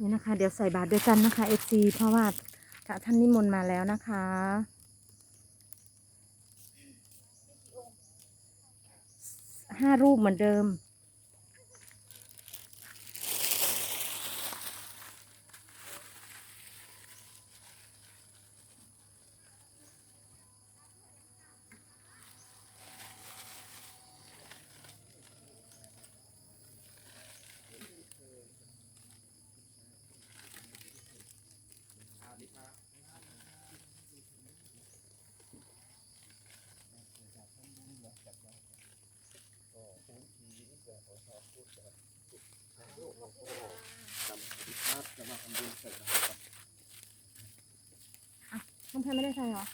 นี่นะคะ เดี๋ยวใส่บาตรด้วยกันนะคะเอฟซีเพราะว่าพระท่านนิมนต์มาแล้วนะคะ ห้ารูปเหมือนเดิม น้องแพรไม่ได้ใส่หรอ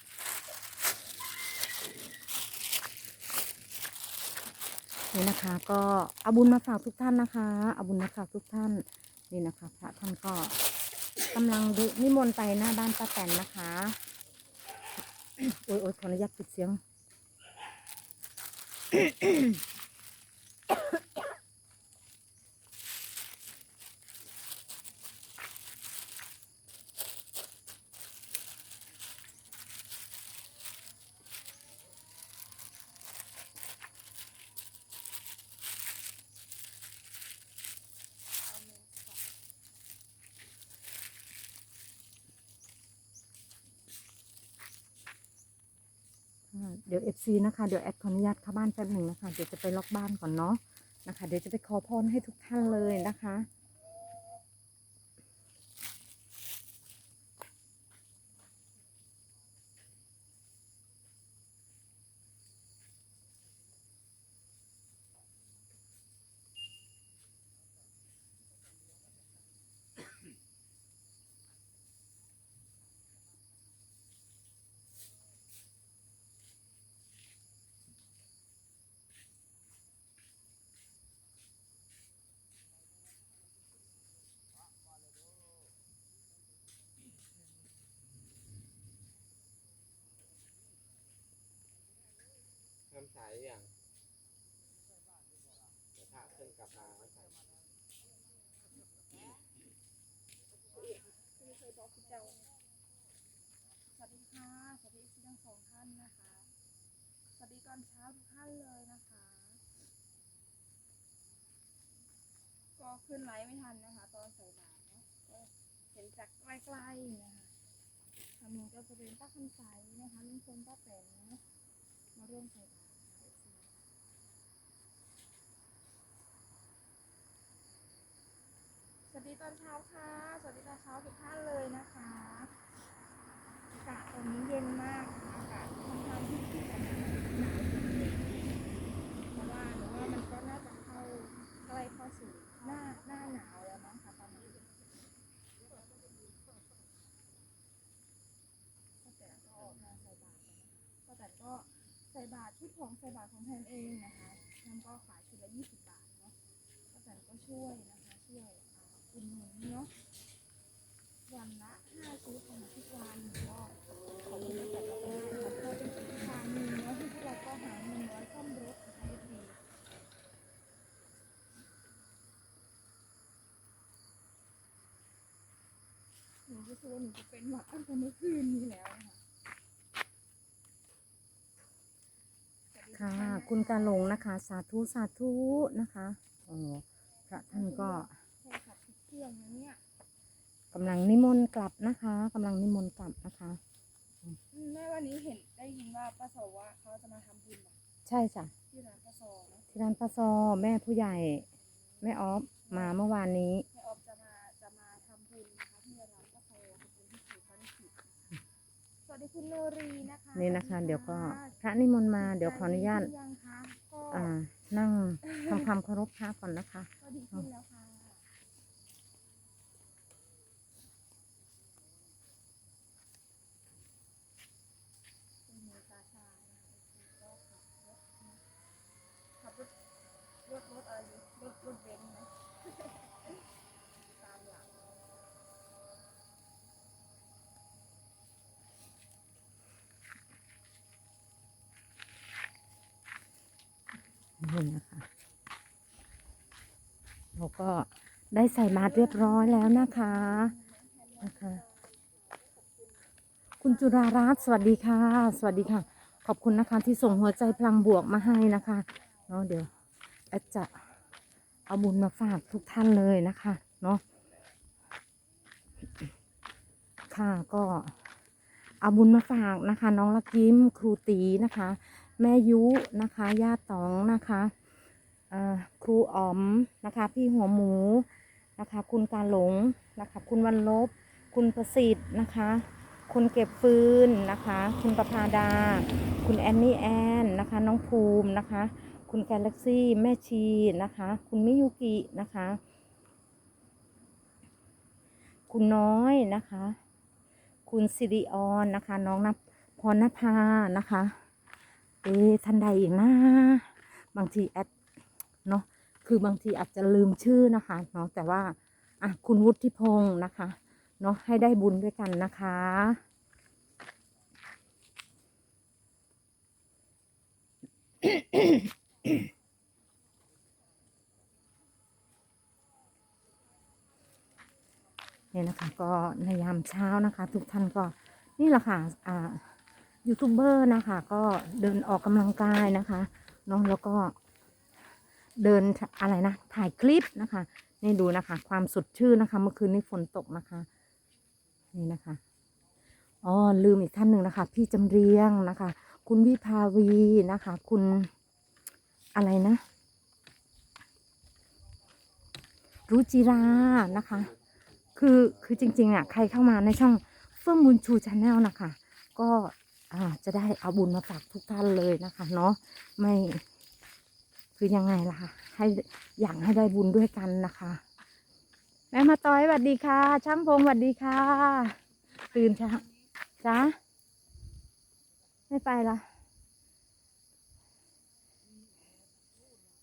นี่นะคะ ก็เอาบุญมาฝากทุกท่านนะคะเอาบุญมาฝากทุกท่าน นี่นะคะ พระท่านก็กำลังดูนิมนต์ไปหน้าบ้านป้าแตนนะคะ โอ้ยโอ้ยขออนุญาตปิดเสียง เดี๋ยวเอฟซีนะคะเดี๋ยวแอดขออนุญาตเข้าบ้านแป๊บหนึ่งนะคะเดี๋ยวจะไปล็อกบ้านก่อนเนาะนะคะ เดี๋ยวจะไปขอพรให้ทุกท่านเลยนะคะ ทำสายอย่างเดี๋ยวพระขึ้นกลับมาใส่ไม่เคยบอกคุณเจ้าสวัสดีค่ะ สวัสดีที่ทั้งสองท่านนะคะ สวัสดีตอนเช้าทุกท่านเลยนะคะ ก็ขึ้นไลฟ์ไม่ทันนะคะ ตอนใส่บาตรเนาะก็เห็นจากใกลๆนะคะทางนู้นก็จะเป็นป้าคำใสนะคะลุงพลป้าแตนนะมาร่วมใส่บาตรนะคะสวัส ดีตอนเช้าค่ะ สวัสดีตอนเช้าทุกท่านเลยนะคะอากาศตอนนี้เย็นมากนะคะอากาศค่อนข้างที่จะหนาวเพราะว่าหนูว่ามันก็น่าจะเข้าใกล้เข้าสู่หน้าหน้าหนาวแล้วมั้งคะตอนนี้แต่ก็มาใส่บาตรนะคะแต่ก็ใส่บาตรชุดของใส่บาตรของแทนเองนะคะนั่นก็ขายชุดละยี่สิบบาทเนาะก็แต่ก็ช่วยนะคะช่วย อ่าอุดหนุนเนาะวันละห้าชุดของทุกวันก็ขอบคุณแต่ละท่านนะคะก็เป็นทางหนึ่งเนาะที่พวกเราก็หาเงินไว้ซ่อมรถนะคะให้ดีหนูก็คือว่าหนูจะเป็นหวัดตั้งแต่เมื่อคืนนี้แล้วนะคะสวัสดีทุกค่ะคุณการหลงนะคะ สาธุ สาธุนะคะโอ๋อพระท่านก็ โทรศัพท์ติดเครื่องนะเนี่ยกำลังนิมนต์กลับนะคะกำลังนิมนต์กลับนะคะ อืมแม่วันนี้เห็นได้ยินว่าป้าโสว่าเขาจะมาทำบุญเหรอใช่จ้ะที่ร้านป้าโสเนาะที่ร้านป้าซอแม่ผู้ใหญ่ แม่ออฟมาเมื่อวานนี้ แม่ออฟจะมาจะมาทำบุญนะคะที่ร้านกาแฟทำบุญที่ศูนย์พันธิตนะคะสวัสดีคุณโนรีนะคะนี่นะคะสสเดี๋ยวก็พระนิมนต์มาเดี๋ยวขออนุญาตดีขึ้ยังคะก็อ่า นั่งทำความเคารพพระก่อนนะคะ ก็ดีขึ้นแล้วค่ะคุณหมูตาชานะคะก็ขับรถขับรถรถรถอะไร อยู่รถรถเบนซ์นะตามหลังนี่นะคะ เราก็ได้ใส่บาเรียบร้อยแล้วนะคะนะคะ คุณจุรารัตน์สวัสดีค่ะ สวัสดีค่ะ ขอบคุณนะคะที่ส่งหัวใจพลังบวกมาให้นะคะเนาะเดี๋ยวจะ เอาบุญมาฝากทุกท่านเลยนะคะเนาะค่ะก็เอาบุญมาฝากนะคะ น้องลักยิ้มครูตีนะคะ แม่ยุนะคะย่าตองนะคะครูอ๋อมนะคะ พี่หัวหมูนะคะ คุณกาหลงนะคะ คุณวันลบ คุณประสิทธิ์นะคะ คุณเก็บฟืนนะคะ คุณประภาดา คุณแอนนี่แอนนะคะ น้องภูมินะคะ คุณกาแล็กซี่ แม่ชีนะคะ คุณมิยุกินะคะ คุณน้อยนะคะ คุณสิริออนนะคะ น้องนภพรณภานะคะ เอ๊ท่านใดอีกนะ บางทีแอดเนาะ คือบางทีอาจจะลืมชื่อนะคะเนาะ แต่ว่าอะคุณวุฒิพงศ์นะคะ เนาะ ให้ได้บุญด้วยกันนะคะเนี่ยนะคะ ก็ในยามเช้านะคะ ทุกท่านก็นี่แหละค่ะอ่ายูทูบเบอร์นะคะ ก็เดินออกกำลังกายนะคะเนาะแล้วก็เดินอะไรนะ ถ่ายคลิปนะคะ นี่ดูนะคะ ความสดชื่นนะคะ เมื่อคืนนี้ฝนตกนะคะ นี่นะคะอ๋อลืมอีกท่านหนึ่งนะคะ พี่จำเรียงนะคะ คุณวิภาวีนะคะ คุณ อะไรนะรุจิรานะคะ คือคือจริงๆอะใครเข้ามาในช่องเฟื่องบุญชูชาแนลนะคะ ก็อ่าจะได้เอาบุญมาฝากทุกท่านเลยนะคะเนาะไม่คือยังไงล่ะคะให้อยากให้ได้บุญด้วยกันนะคะ แม่มาต้อยสวัสดีค่ะ ช่างพงสวัสดีค่ะ ตื่นช้าจ้าไม่ไปละ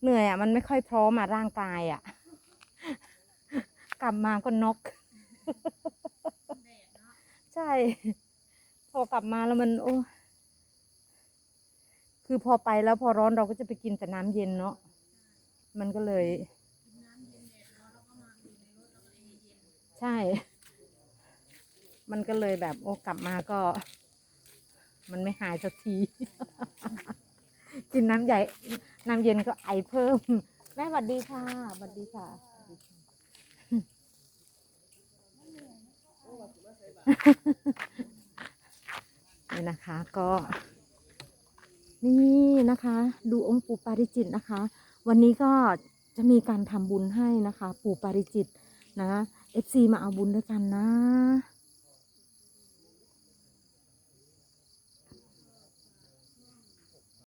เหนื่อยอะมันไม่ค่อยพร้อมอะร่างกายอะ กลับมาก็นก ใช่ พอกลับมาแล้วมัน โอ้คือพอไปแล้วพอร้อนเราก็จะไปกินแต่น้ำเย็นเนาะมันก็เลย ใช่ มันก็เลยแบบ โอ้กลับมาก็ มันไม่หายสักที กินน้ำใหญ่ น้ำเย็นก็ไอเพิ่ม แม่สวัสดีค่ะสวัสดีค่ะสวัสดีค่ะนี่นะคะ ก็ นี่นะคะ ดูองค์ปู่ปาริจิตนะคะ วันนี้ก็จะมีการทำบุญให้นะคะ ปู่ปาริจิตนะ FC มาเอาบุญด้วยกันนะ